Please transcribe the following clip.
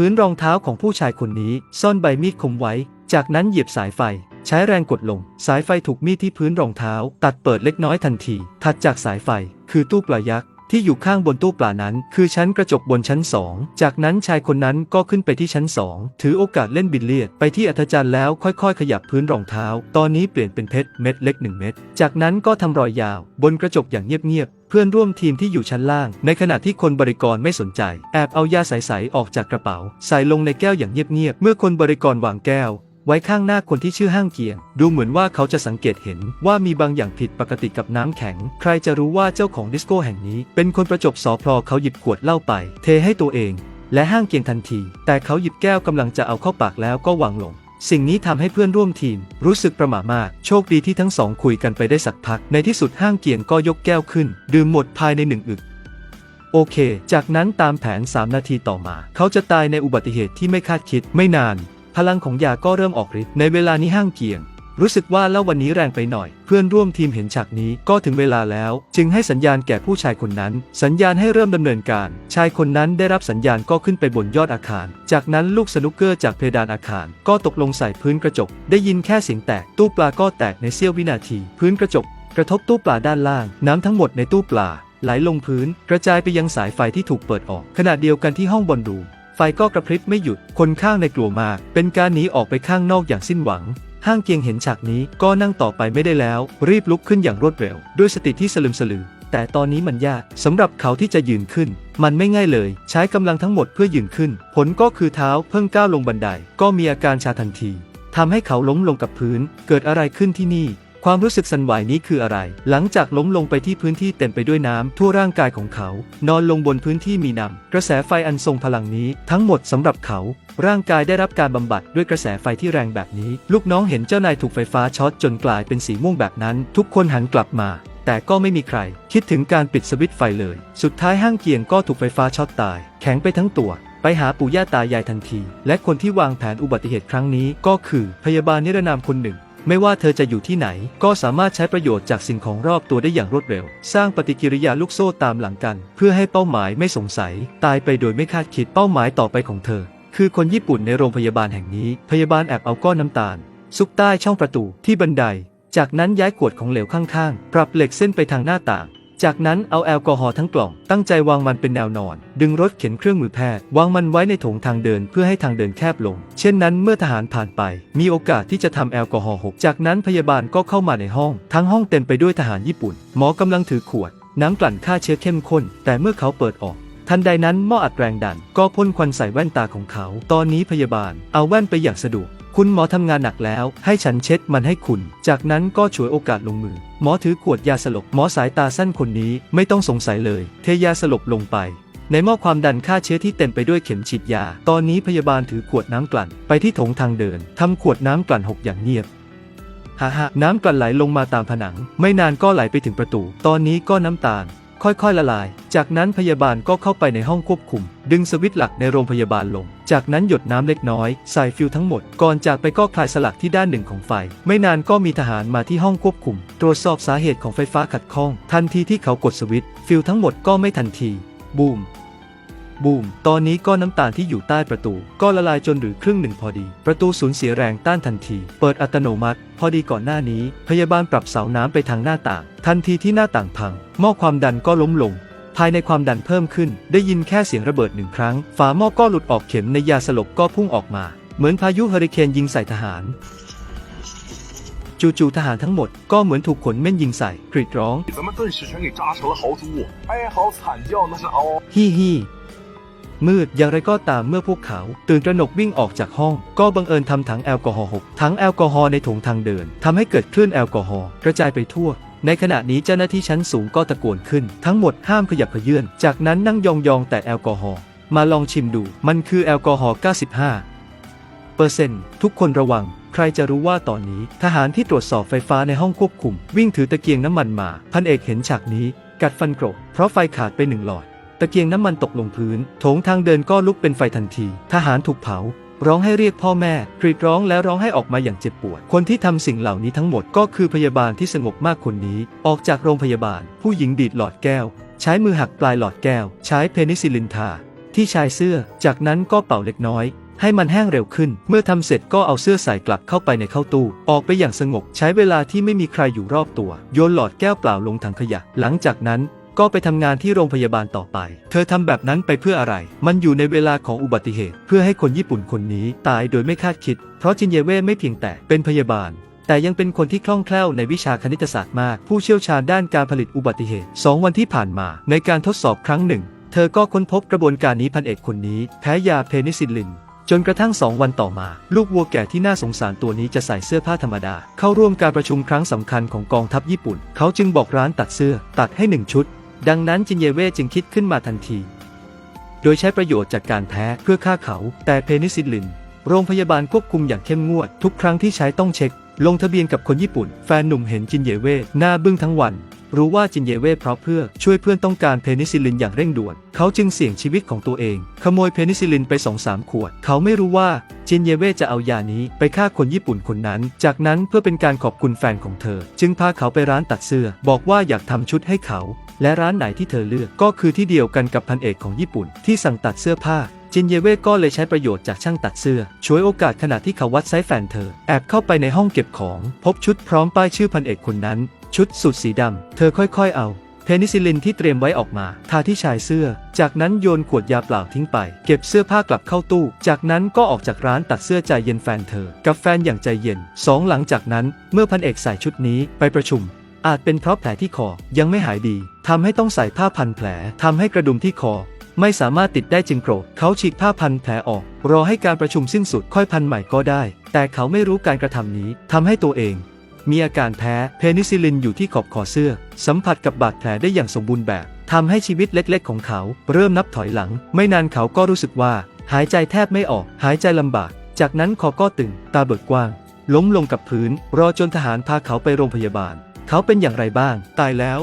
พื้นรองเท้าของผู้ชายคนนี้ซ่อนใบมีดคมไว้ จากนั้นเหยียบสายไฟ ใช้แรงกดลง สายไฟถูกมีดที่พื้นรองเท้า ตัดเปิดเล็กน้อยทันที ถัดจากสายไฟ คือตู้ปลายักษ์ ที่อยู่ข้างบนตู้ปลานั้น คือชั้นกระจกบนชั้นสองจากนั้นชายคนนั้นก็ขึ้นไปที่ชั้นสองถือโอกาสเล่นบิลเลียดไปที่อัธจันทร์แล้วค่อยๆ ขยับพื้นรองเท้า ตอนนี้เปลี่ยนเป็นเพชรเม็ดเล็กหนึ่งเม็ดจากนั้นก็ทำรอยยาว บนกระจกอย่างเงียบๆเพื่อนร่วมทีมที่อยู่ชั้นล่าง ในขณะที่คนบริกรไม่สนใจ แอบเอายาใสๆออกจากกระเป๋า ใส่ลงในแก้วอย่างเงียบๆ เมื่อคนบริกรวางแก้ว ไว้ข้างหน้าคนที่ชื่อห้างเกียง ดูเหมือนว่าเขาจะสังเกตเห็นว่ามีบางอย่างผิดปกติกับน้ำแข็ง ใครจะรู้ว่าเจ้าของดิสโก้แห่งนี้ เป็นคนประจบสอพลอเขาหยิบขวดเหล้าไป เทให้ตัวเอง และห้างเกียงทันที แต่เขาหยิบแก้วกำลังจะเอาเข้าปากแล้วก็วางลงสิ่งนี้ทำให้เพื่อนร่วมทีม รู้สึกประหม่ามาก โชคดีที่ทั้งสองคุยกันไปได้สักพัก ในที่สุดห้างเกียงก็ยกแก้วขึ้น ดื่มหมดภายในหนึ่งอึก โอเค จากนั้นตามแผน 3 นาทีต่อมา เขาจะตายในอุบัติเหตุที่ไม่คาดคิดไม่นาน พลังของยาก็เริ่มออกฤทธิ์ในเวลานี้ห้างเกียง รู้สึกว่าแล้ววันนี้แรงไปหน่อย เพื่อนร่วมทีมเห็นฉากนี้ก็ถึงเวลาแล้ว จึงให้สัญญาณแก่ผู้ชายคนนั้น สัญญาณให้เริ่มดำเนินการ ชายคนนั้นได้รับสัญญาณก็ขึ้นไปบนยอดอาคาร จากนั้นลูกสนุกเกอร์จากเพดานอาคาร ก็ตกลงใส่พื้นกระจก ได้ยินแค่เสียงแตก ตู้ปลาก็แตกในเสี้ยววินาที พื้นกระจก กระทบตู้ปลาด้านล่าง น้ำทั้งหมดในตู้ปลาไหลลงพื้น กระจายไปยังสายไฟที่ถูกเปิดออก ขณะเดียวกันที่ห้องบนรูม ไฟก็กระพริบไม่หยุด คนข้างในกลัวมาก เป็นการหนีออกไปข้างนอกอย่างสิ้นหวัง ห้างเกียงเห็นฉากนี้ก็นั่งต่อไปไม่ได้แล้ว รีบลุกขึ้นอย่างรวดเร็ว ด้วยสติที่สลึมสลือ แต่ตอนนี้มันยากสำหรับเขาที่จะยืนขึ้น มันไม่ง่ายเลย ใช้กำลังทั้งหมดเพื่อยืนขึ้น ผลก็คือเท้าเพิ่งก้าวลงบันได ก็มีอาการชาทันทีทำให้เขาล้มลงกับพื้น เกิดอะไรขึ้นที่นี่ ความรู้สึกสั่นไหวนี้คืออะไร หลังจากล้มลงไปที่พื้นที่เต็มไปด้วยน้ำทั่วร่างกายของเขา นอนลงบนพื้นที่มีน้ำกระแสไฟอันทรงพลังนี้ ทั้งหมดสำหรับเขา ร่างกายได้รับการบำบัดด้วยกระแสไฟที่แรงแบบนี้ ลูกน้องเห็นเจ้านายถูกไฟฟ้าช็อตจนกลายเป็นสีม่วงแบบนั้น ทุกคนหันกลับมา แต่ก็ไม่มีใคร คิดถึงการปิดสวิตช์ไฟเลย สุดท้ายห้างเกียงก็ถูกไฟฟ้าช็อตตาย แข็งไปทั้งตัวไปหาปู่ย่าตายายทันที และคนที่วางแผนอุบัติเหตุครั้งนี้ก็คือพยาบาลนิรนามคนหนึ่ง ไม่ว่าเธอจะอยู่ที่ไหน ก็สามารถใช้ประโยชน์จากสิ่งของรอบตัวได้อย่างรวดเร็ว สร้างปฏิกิริยาลูกโซ่ตามหลังกัน เพื่อให้เป้าหมายไม่สงสัย ตายไปโดยไม่คาดคิดเป้าหมายต่อไปของเธอ คือคนญี่ปุ่นในโรงพยาบาลแห่งนี้ พยาบาลแอบเอาก้อนน้ำตาล ซุกใต้ช่องประตูที่บันได จากนั้นย้ายขวดของเหลวข้างๆ ปรับเหล็กเส้นไปทางหน้าต่าง จากนั้นเอาแอลกอฮอล์ทั้งกล่อง ตั้งใจวางมันเป็นแนวนอน ดึงรถเข็นเครื่องมือแพทย์ วางมันไว้ในโถงทางเดินเพื่อให้ทางเดินแคบลง เช่นนั้นเมื่อทหารผ่านไป มีโอกาสที่จะทำแอลกอฮอล์หก จากนั้นพยาบาลก็เข้ามาในห้อง ทั้งห้องเต็มไปด้วยทหารญี่ปุ่น หมอกำลังถือขวด น้ำกลั่นฆ่าเชื้อเข้มข้น แต่เมื่อเขาเปิดออกทันใดนั้นหม้ออัดแรงดัน ก็พ่นควันใส่แว่นตาของเขา ตอนนี้พยาบาลเอาแว่นไปอย่างสะดวก คุณหมอทำงานหนักแล้ว ให้ฉันเช็ดมันให้คุณ จากนั้นก็ฉวยโอกาสลงมือ หมอถือขวดยาสลบ หมอสายตาสั้นคนนี้ไม่ต้องสงสัยเลย เทยาสลบลงไป ในหม้อความดันฆ่าเชื้อที่เต็มไปด้วยเข็มฉีดยา ตอนนี้พยาบาลถือขวดน้ำกลั่น ไปที่โถงทางเดินทำขวดน้ำกลั่นหกอย่างเงียบฮ่าฮ่าน้ำกลั่นไหลลงมาตามผนัง ไม่นานก็ไหลไปถึงประตู ตอนนี้ก็น้ำตาล ค่อยๆละลาย จากนั้นพยาบาลก็เข้าไปในห้องควบคุม ดึงสวิตช์หลักในโรงพยาบาลลง จากนั้นหยดน้ำเล็กน้อยใส่ฟิวทั้งหมด ก่อนจากไปก็คลายสลักที่ด้านหนึ่งของไฟ ไม่นานก็มีทหารมาที่ห้องควบคุม ตรวจสอบสาเหตุของไฟฟ้าขัดข้อง ทันทีที่เขากดสวิตช์ฟิวทั้งหมดก็ไม่ทันที บูม บูม ตอนนี้ก้อนน้ำตาลที่อยู่ใต้ประตู ก็ละลายจนหรือครึ่งหนึ่งพอดี ประตูสูญเสียแรงต้านทันที เปิดอัตโนมัติ พอดีก่อนหน้านี้ พยาบาลปรับเสาน้ำไปทางหน้าต่าง ทันทีที่หน้าต่างพัง หม้อความดันก็ล้มลง ภายในความดันเพิ่มขึ้น ได้ยินแค่เสียงระเบิดหนึ่งครั้ง ฝาหม้อก็หลุดออกเข็มในยาสลบก็พุ่งออกมา เหมือนพายุเฮอริเคนยิงใส่ทหารจู่ๆทหารทั้งหมดก็เหมือนถูกขนเม่นยิงใส่กรีดร้องฮีฮี มืดอย่างไรก็ตามเมื่อพวกเขา ตื่นตระหนกวิ่งออกจากห้อง ก็บังเอิญทำถังแอลกอฮอล์หกถังแอลกอฮอล์ในโถงทางเดินทำให้เกิดคลื่นแอลกอฮอล์กระจายไปทั่วในขณะนี้เจ้าหน้าที่ชั้นสูงก็ตะโกนขึ้น ทั้งหมดห้ามขยับเขยื่อน จากนั้นนั่งยองๆแต่แอลกอฮอล์มาลองชิมดู มันคือแอลกอฮอล์ 95 เปอร์เซ็นต์ทุกคนระวัง ใครจะรู้ว่าตอนนี้ ทหารที่ตรวจสอบไฟฟ้าในห้องควบคุม วิ่งถือตะเกียงน้ำมันมา พันเอกเห็นฉากนี้ กัดฟันโกรธเพราะไฟขาดไปหนึ่งหลอด ตะเกียงน้ำมันตกลงพื้น โถงทางเดินก็ลุกเป็นไฟทันที ทหารถูกเผา ร้องให้เรียกพ่อแม่ กรีดร้องแล้วร้องให้ออกมาอย่างเจ็บปวด คนที่ทำสิ่งเหล่านี้ทั้งหมดก็คือพยาบาลที่สงบมากคนนี้ ออกจากโรงพยาบาล ผู้หญิงดีดหลอดแก้ว ใช้มือหักปลายหลอดแก้ว ใช้เพนิซิลินทา ที่ที่ชายเสื้อ จากนั้นก็เป่าเล็กน้อยให้มันแห้งเร็วขึ้น เมื่อทำเสร็จก็เอาเสื้อใส่กลับเข้าไปในเข้าตู้ ออกไปอย่างสงบ ใช้เวลาที่ไม่มีใครอยู่รอบตัว โยนหลอดแก้วเปล่าลงถังขยะ หลังจากนั้น ก็ไปทำงานที่โรงพยาบาลต่อไป เธอทำแบบนั้นไปเพื่ออะไร มันอยู่ในเวลาของอุบัติเหตุ เพื่อให้คนญี่ปุ่นคนนี้ตายโดยไม่คาดคิด เพราะจินเยเว่ไม่เพียงแต่เป็นพยาบาล แต่ยังเป็นคนที่คล่องแคล่วในวิชาคณิตศาสตร์มาก ผู้เชี่ยวชาญด้านการผลิตอุบัติเหตุ 2 วันที่ผ่านมา ในการทดสอบครั้งหนึ่ง เธอก็ค้นพบกระบวนการนี้พันเอกคนนี้แพ้ยาเพนิซิลลินจนกระทั่ง2วันต่อมา ลูกวัวแก่ที่น่าสงสารตัวนี้จะใส่เสื้อผ้าธรรมดา เข้าร่วมการประชุมครั้งสำคัญของกองทัพญี่ปุ่น เขาจึงบอกร้านตัดเสื้อ ตัดให้หนึ่งชุด ดังนั้นจินเยเว่จึงคิดขึ้นมาทันที โดยใช้ประโยชน์จากการแพ้เพื่อฆ่าเขา แต่เพนิซิลลิน โรงพยาบาลควบคุมอย่างเข้มงวด ทุกครั้งที่ใช้ต้องเช็ค ลงทะเบียนกับคนญี่ปุ่น แฟนหนุ่มเห็นจินเยเว่หน้าบึ้งทั้งวัน รู้ว่าจินเยเว่เพราะเพื่อช่วยเพื่อนต้องการเพนิซิลินอย่างเร่งด่วน เขาจึงเสี่ยงชีวิตของตัวเอง ขโมยเพนิซิลินไป2องสามขวด เขาไม่รู้ว่าจินเยเว่จะเอายานี้ไปฆ่าคนญี่ปุ่นคนนั้น จากนั้นเพื่อเป็นการขอบคุณแฟนของเธอ จึงพาเขาไปร้านตัดเสื้อ บอกว่าอยากทำชุดให้เขา และร้านไหนที่เธอเลือกก็คือที่เดียวกันกับพันเอกของญี่ปุ่น ที่สั่งตัดเสื้อผ้า จินเยเว่ก็เลยใช้ประโยชน์จากช่างตัดเสื้อ ช่วยโอกาสขณะที่เขาวัดไซส์แฟนเธอ แอบเข้าไปในห้องเก็บของ พบชุดพร้อมป้ายชื่อพันเอกคนนั้น ชุดสูทสีดำเธอค่อยๆเอาเพนิซิลินที่เตรียมไว้ออกมา ทาที่ชายเสื้อ จากนั้นโยนขวดยาเปล่าทิ้งไป เก็บเสื้อผ้ากลับเข้าตู้ จากนั้นก็ออกจากร้านตัดเสื้อใจเย็นแฟนเธอ กับแฟนอย่างใจเย็นสองหลังจากนั้น เมื่อพันเอกใส่ชุดนี้ไปประชุม อาจเป็นเพราะแผลที่คอยังไม่หายดี ทำให้ต้องใส่ผ้าพันแผลทำให้กระดุมที่คอ ไม่สามารถติดได้จึงโกรธเขาฉีกผ้าพันแผลออก รอให้การประชุมสิ้นสุดค่อยพันใหม่ก็ได้ แต่เขาไม่รู้การกระทำนี้ทำให้ตัวเอง มีอาการแพ้เพนิซิลินอยู่ที่ขอบคอเสื้อ สัมผัสกับบาดแผลได้อย่างสมบูรณ์แบบทำให้ชีวิตเล็กๆ ของเขา เริ่มนับถอยหลัง ไม่นานเขาก็รู้สึกว่า หายใจแทบไม่ออก หายใจลำบาก จากนั้นคอก็ตึง ตาเบิกกว้าง ล้มลงกับพื้น รอจนทหารพาเขาไปโรงพยาบาล เขาเป็นอย่างไรบ้าง ตายแล้ว